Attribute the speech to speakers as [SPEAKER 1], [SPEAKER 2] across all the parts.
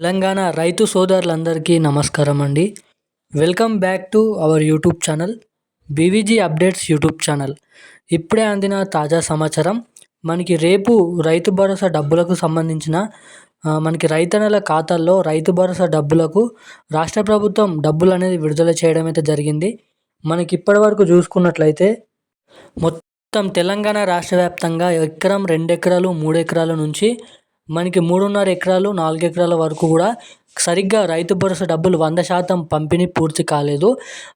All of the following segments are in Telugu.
[SPEAKER 1] తెలంగాణ రైతు సోదరులందరికీ నమస్కారం అండి. Welcome back to our YouTube channel BVG updates YouTube channel. ఇప్పుడే అందిన తాజా సమాచారం మనకి రేపు రైతు భరోసా డబ్బులకు సంబంధించిన మనకి రైతన్నల ఖాతాల్లో రైతు భరోసా డబ్బులకు రాష్ట్ర ప్రభుత్వం డబ్బులు అనేది విడుదల చేయడం అయితే జరిగింది. మనకి ఇప్పటి వరకు చూసుకున్నట్లయితే మొత్తం తెలంగాణ రాష్ట్ర వ్యాప్తంగా ఎకరం రెండు ఎకరాలు మూడు ఎకరాల నుంచి మనకి మూడున్నర ఎకరాలు నాలుగు ఎకరాల వరకు కూడా సరిగ్గా రైతు భరోసా డబ్బులు వంద శాతం పంపిణీ పూర్తి కాలేదు.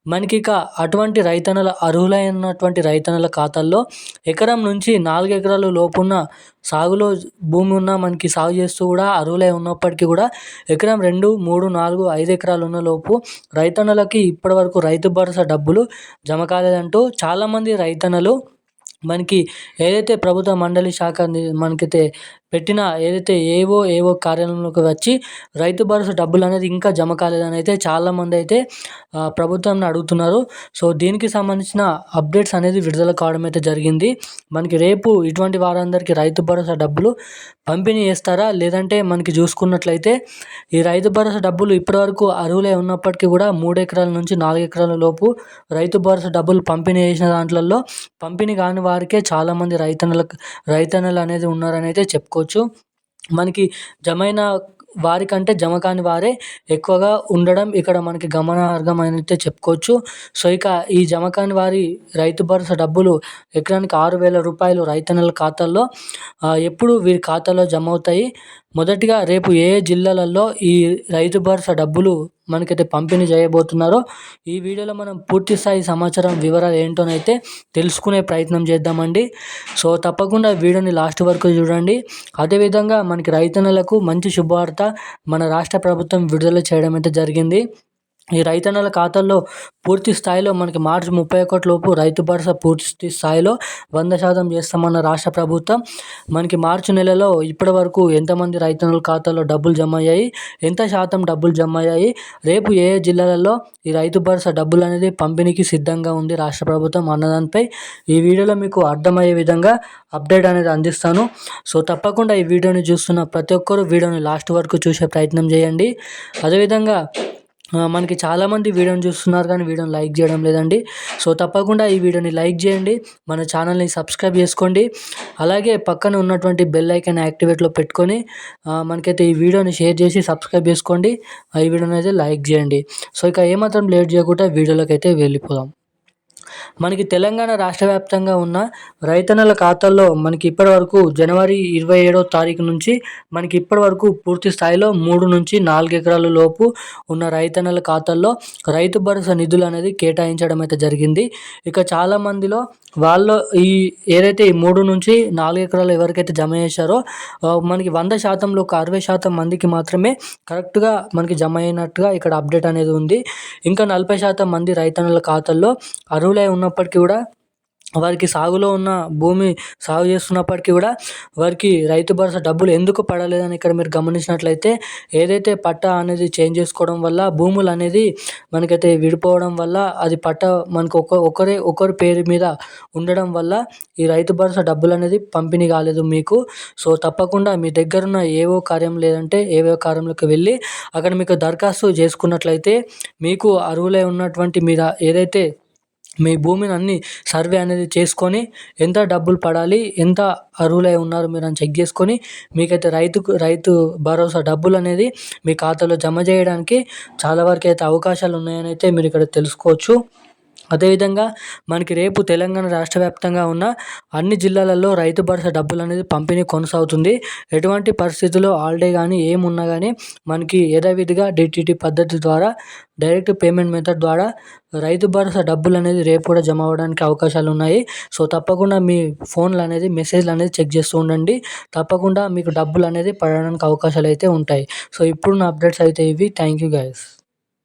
[SPEAKER 1] మనకి ఇక అటువంటి రైతన్నల అర్హులైనటువంటి రైతన్నల ఖాతాల్లో ఎకరం నుంచి నాలుగు ఎకరాలు లోపున్న సాగులో భూమి ఉన్న మనకి సాగు చేస్తూ కూడా అర్హులై ఉన్నప్పటికీ కూడా ఎకరం రెండు మూడు నాలుగు ఐదు ఎకరాలు ఉన్న లోపు రైతన్నలకి ఇప్పటివరకు రైతు భరోసా డబ్బులు జమ కాలేదంటూ చాలామంది రైతన్నలు మనకి ఏదైతే ప్రభుత్వ మండలి శాఖ మనకైతే పెట్టిన ఏదైతే ఏవో ఏవో కార్యాలయంలోకి వచ్చి రైతు భరోసా డబ్బులు అనేది ఇంకా జమ కాలేదని అయితే చాలామంది అయితే ప్రభుత్వాన్ని అడుగుతున్నారు. సో దీనికి సంబంధించిన అప్డేట్స్ అనేది విడుదల కావడం అయితే జరిగింది. మనకి రేపు ఇటువంటి వారందరికీ రైతు భరోసా డబ్బులు పంపిణీ చేస్తారా? లేదంటే మనకి చూసుకున్నట్లయితే ఈ రైతు భరోసా డబ్బులు ఇప్పటివరకు అర్హులే ఉన్నప్పటికీ కూడా మూడు ఎకరాల నుంచి నాలుగు ఎకరాల లోపు రైతు భరోసా డబ్బులు పంపిణీ చేసిన దాంట్లలో పంపిణీ కాని వారికే చాలామంది రైతన్నలకు రైతన్నలు అనేది ఉన్నారని అయితే చెప్పుకో చెప్పుకోవచ్చు మనకి జమైన వారికంటే జమ కాని వారే ఎక్కువగా ఉండడం ఇక్కడ మనకి గమనార్హం అయితే చెప్పుకోవచ్చు. సో ఇక ఈ జమ కాని వారి రైతు భరోసా డబ్బులు ఎకరానికి ఆరు వేల రూపాయలు రైతన్నల ఖాతాల్లో ఎప్పుడు వీరి ఖాతాలో జమ అవుతాయి? మొదటిగా రేపు ఏ జిల్లాలలో ఈ రైతు భరోసా డబ్బులు మనకైతే పంపిణీ చేయబోతున్నారో ఈ వీడియోలో మనం పూర్తి స్థాయి సమాచారం వివరాలు ఏంటోనైతే తెలుసుకునే ప్రయత్నం చేద్దామండి. సో తప్పకుండా వీడియోని లాస్ట్ వరకు చూడండి. అదేవిధంగా మనకి రైతన్నలకు మంచి శుభవార్త మన రాష్ట్ర ప్రభుత్వం విడుదల చేయడం అయితే జరిగింది. ఈ రైతన్నల ఖాతాల్లో పూర్తి స్థాయిలో మనకి మార్చి ముప్పై ఒకటి లోపు రైతు భరోసా పూర్తి స్థాయిలో వంద శాతం చేస్తామన్న రాష్ట్ర ప్రభుత్వం మనకి మార్చి నెలలో ఇప్పటి వరకు ఎంతమంది రైతన్నల ఖాతాలో డబ్బులు జమ అయ్యాయి ఎంత శాతం డబ్బులు జమ అయ్యాయి రేపు ఏ ఏ జిల్లాలలో ఈ రైతు భరోసా డబ్బులు అనేది పంపిణీకి సిద్ధంగా ఉంది రాష్ట్ర ప్రభుత్వం అన్నదానిపై ఈ వీడియోలో మీకు అర్థమయ్యే విధంగా అప్డేట్ అనేది అందిస్తాను. సో తప్పకుండా ఈ వీడియోని చూస్తున్న ప్రతి ఒక్కరూ వీడియోని లాస్ట్ వరకు చూసే ప్రయత్నం చేయండి. అదేవిధంగా మనకి చాలామంది వీడియోని చూస్తున్నారు కానీ వీడియోని లైక్ చేయడం లేదండి. సో తప్పకుండా ఈ వీడియోని లైక్ చేయండి. మన ఛానల్ని సబ్స్క్రైబ్ చేసుకోండి. అలాగే పక్కన ఉన్నటువంటి బెల్ ఐకాన్ యాక్టివేట్లో పెట్టుకొని మనకైతే ఈ వీడియోని షేర్ చేసి సబ్స్క్రైబ్ చేసుకోండి. ఈ వీడియోని అయితే లైక్ చేయండి. సో ఇక ఏమాత్రం లేట్ చేయకుండా వీడియోలోకి అయితే వెళ్ళిపోదాం. మనకి తెలంగాణ రాష్ట్ర వ్యాప్తంగా ఉన్న రైతన్నల ఖాతాల్లో మనకి ఇప్పటి వరకు జనవరి ఇరవై ఏడో తారీఖు నుంచి మనకి ఇప్పటి వరకు పూర్తి స్థాయిలో మూడు నుంచి నాలుగు ఎకరాల లోపు ఉన్న రైతన్నల ఖాతాల్లో రైతు భరోసా నిధులు అనేది కేటాయించడం అయితే జరిగింది. ఇక చాలా మందిలో వాళ్ళు ఈ ఏదైతే ఈ మూడు నుంచి నాలుగు ఎకరాలు ఎవరికైతే జమ చేశారో మనకి వంద శాతంలో ఒక అరవై శాతం మందికి మాత్రమే కరెక్ట్గా మనకి జమ అయినట్టుగా ఇక్కడ అప్డేట్ అనేది ఉంది. ఇంకా నలభై శాతం మంది రైతన్నుల ఖాతాల్లో అర్హులై ఉన్నప్పటికీ కూడా వారికి సాగులో ఉన్న భూమి సాగు చేస్తున్నప్పటికీ కూడా వారికి రైతు భరోసా డబ్బులు ఎందుకు పడలేదని ఇక్కడ మీరు గమనించినట్లయితే ఏదైతే పట్టా అనేది చేంజ్ చేసుకోవడం వల్ల భూములు అనేది మనకైతే విడిపోవడం వల్ల అది పట్టా మనకు ఒక ఒకరే ఒకరి పేరు మీద ఉండడం వల్ల ఈ రైతు భరోసా డబ్బులు అనేది పంపిణీ కాలేదు మీకు. సో తప్పకుండా మీ దగ్గరున్న ఏవో కార్యం లేదంటే ఏవో కార్యంలోకి వెళ్ళి అక్కడ మీకు దరఖాస్తు చేసుకున్నట్లయితే మీకు అర్హులై ఉన్నటువంటి మీద ఏదైతే మీ భూమిని అన్ని సర్వే అనేది చేసుకొని ఎంత డబ్బులు పడాలి ఎంత అర్హులై ఉన్నారు మీరు అని చెక్ చేసుకొని మీకైతే రైతుకు రైతు భరోసా డబ్బులు అనేది మీ ఖాతాలో జమ చేయడానికి చాలా వరకు అయితే అవకాశాలు ఉన్నాయని అయితే మీరు ఇక్కడ తెలుసుకోవచ్చు. అదేవిధంగా మనకి రేపు తెలంగాణ రాష్ట్ర వ్యాప్తంగా ఉన్న అన్ని జిల్లాలలో రైతు భరోసా డబ్బులు అనేది పంపిణీ కొనసాగుతుంది. ఎటువంటి పరిస్థితుల్లో హాలిడే కానీ ఏమున్నా కానీ మనకి యథావిధిగా డిటిటి పద్ధతి ద్వారా డైరెక్ట్ పేమెంట్ మెథడ్ ద్వారా రైతు భరోసా డబ్బులు అనేది రేపు కూడా జమ అవ్వడానికి అవకాశాలు ఉన్నాయి. సో తప్పకుండా మీ ఫోన్లు అనేది మెసేజ్లు అనేది చెక్ చేస్తూ ఉండండి. తప్పకుండా మీకు డబ్బులు అనేది పడడానికి అవకాశాలు అయితే ఉంటాయి. సో ఇప్పుడున్న అప్డేట్స్ అయితే ఇవి. Thank you guys